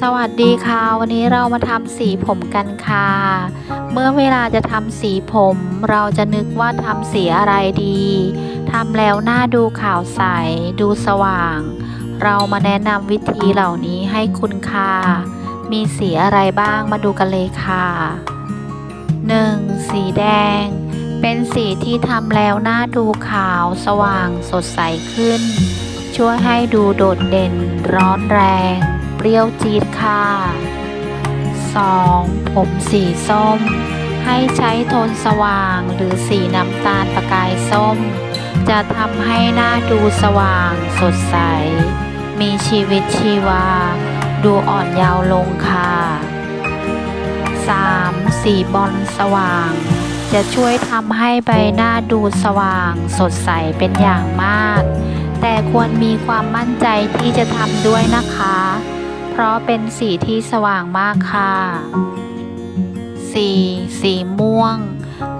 สวัสดีค่ะ วันนี้เรามาทำสีผมกันค่ะ เมื่อเวลาจะทำสีผม เราจะนึกว่าทำสีอะไรดีทำแล้วหน้าดูขาวใส ดูสว่าง เรามาแนะนำวิธีเหล่านี้ให้คุณค่ะ มีสีอะไรบ้างมาดูกันเลยค่ะ 1. สีแดง เป็นสีที่ทำแล้วหน้าดูขาวสว่างสดใสขึ้น ช่วยให้ดูโดดเด่นร้อนแรง รี้ยวจี๊ดค่ะ 2. ผมสีส้ม ให้ใช้โทนสว่างหรือสีน้ำตาลประกายส้ม จะทำให้หน้าดูสว่างสดใส มีชีวิตชีวา ดูอ่อนเยาว์ลงค่ะ 3. สีบอลสว่าง จะช่วยทำให้ใบหน้าดูสว่าง สดใสเป็นอย่างมาก แต่ควรมีความมั่นใจที่จะทำด้วยนะคะ เพราะเป็นสีที่สว่างมากค่ะ 4. สีม่วง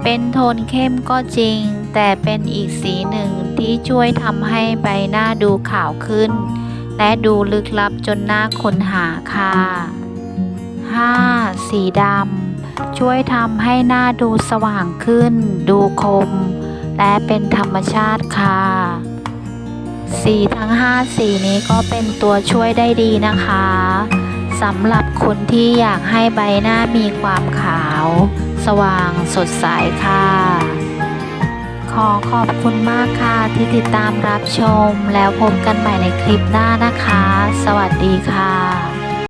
เป็นโทนเข้มก็จริง แต่เป็นอีกสีหนึ่งที่ช่วยทำให้ใบหน้าดูขาวขึ้น และดูลึกลับจนน่าค้นหาค่ะ 5. สีดำช่วยทำให้หน้าดูสว่างขึ้น ดูคม และเป็นธรรมชาติค่ะ สีทั้ง 5 สีนี้ก็เป็นตัวช่วยได้ดีนะคะสำหรับคนที่อยากให้ใบหน้ามีความขาว สว่างสดใสค่ะ ขอขอบคุณมากค่ะที่ติดตามรับชมแล้วพบกันใหม่ในคลิปหน้านะคะ สวัสดีค่ะ